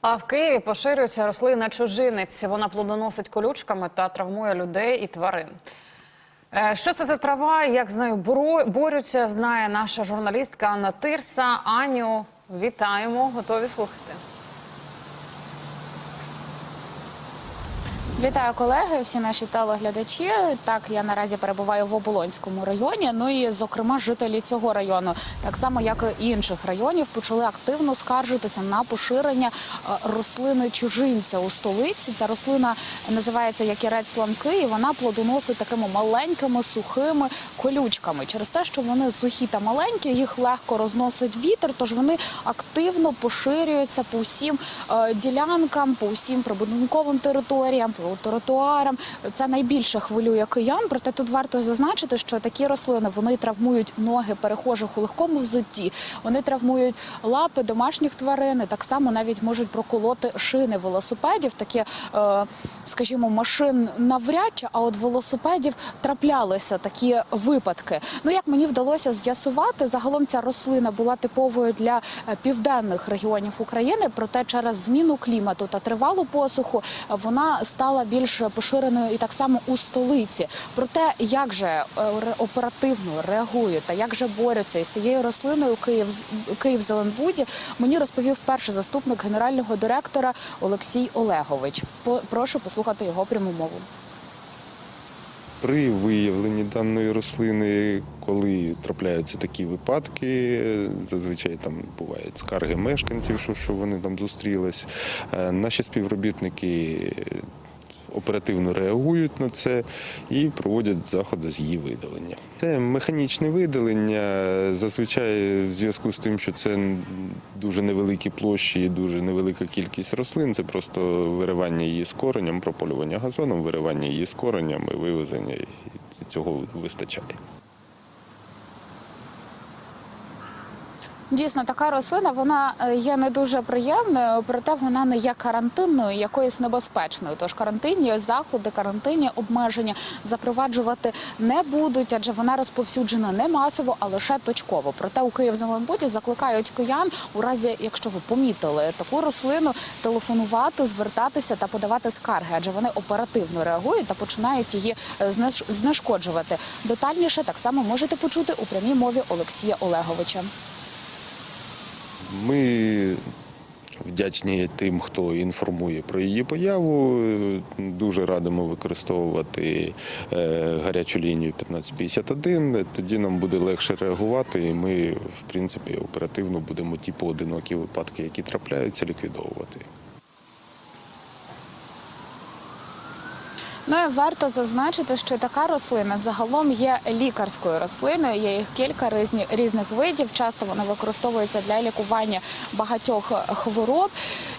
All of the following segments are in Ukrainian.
А в Києві поширюється рослина чужинець. Вона плодоносить колючками та травмує людей і тварин. Е, Що це за трава? Як з нею борються, знає наша журналістка Анна Тирса. Аню, вітаємо, готові слухати. Вітаю колеги, всі наші телеглядачі. Так, я наразі перебуваю в Оболонському районі. Ну і зокрема, жителі цього району, так само як і інших районів, почали активно скаржитися на поширення е, рослини чужинця у столиці. Ця рослина називається якірець сламки, і вона плодоносить такими маленькими сухими колючками. Через те, що вони сухі та маленькі, їх легко розносить вітер, тож вони активно поширюються по всім е, ділянкам, по всім прибудинковим територіям, по тротуарам. Це найбільше хвилює киян. Проте тут варто зазначити, що такі рослини вони травмують ноги перехожих у легкому взутті. Вони травмують лапи домашніх тварин. Так само навіть можуть проколоти шини велосипедів. Такі, е, скажімо, машин навряд чи, а от велосипедів траплялися такі випадки. Ну як мені вдалося з'ясувати, загалом ця рослина була типовою для е, південних регіонів України. Проте через зміну клімату та тривалу посуху е, вона стала більш поширеною і так само у столиці. Про те, як же е, оперативно реагують та як же борються із цією рослиною Київ Київ Зеленбуді, мені розповів перший заступник генерального директора Олексій Олегович. Прошу послухати його пряму мову. При виявленні даної рослини, коли трапляються такі випадки, зазвичай там бувають скарги мешканців, що, що вони там зустрілись. е, Наші співробітники оперативно реагують на це і проводять заходи з її видалення. Це механічне видалення. Зазвичай в зв'язку з тим, що це дуже невеликі площі, і дуже невелика кількість рослин. Це просто виривання її з коренем, прополювання газоном, виривання її з коренем і вивезення. І цього вистачає. Дійсно, така рослина вона е, є не дуже приємною, проте вона не є карантинною, якоюсь небезпечною. Тож карантинні заходи, карантинні обмеження запроваджувати не будуть, адже вона розповсюджена не масово, а лише точково. Проте у Київ-Зеленбуді закликають киян, у разі, якщо ви помітили таку рослину, телефонувати, звертатися та подавати скарги, адже вони оперативно реагують та починають її е, знешкоджувати. Детальніше так само можете почути у прямій мові Олексія Олеговича. Ми вдячні тим, хто інформує про її появу. Дуже радимо використовувати е, гарячу лінію 1551. Тоді нам буде легше реагувати, і ми, в принципі, оперативно будемо ті поодинокі випадки, які трапляються, ліквідовувати. Ну і варто зазначити, що така рослина загалом є лікарською рослиною. Є їх кілька різних видів. Часто вона використовується для лікування багатьох хвороб.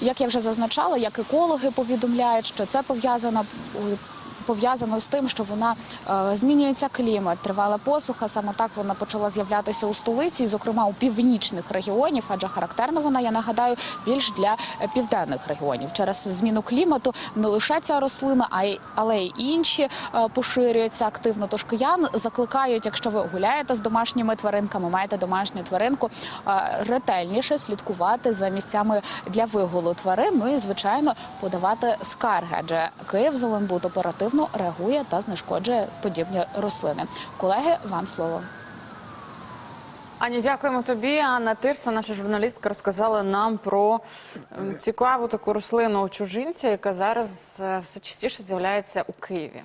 Як я вже зазначала, як екологи повідомляють, що це пов'язано. Пов'язано з тим, що вона е, змінюється клімат, тривала посуха. Саме так вона почала з'являтися у столиці, зокрема у північних регіонів, адже характерна вона, я нагадаю, більш для е, південних регіонів. Через зміну клімату не лише ця рослина, а й але й інші е, поширюються активно. Тож киян закликають, якщо ви гуляєте з домашніми тваринками, маєте домашню тваринку, ретельніше слідкувати за місцями для вигулу тварин. Ну і звичайно подавати скарги, адже Київ Зеленбуд оперативно реагує та знешкоджує подібні рослини. Колеги, вам слово. Ані, дякуємо тобі. Анна Тирса, наша журналістка, розказала нам про ем, цікаву таку рослину чужинця, яка зараз е, все частіше з'являється у Києві.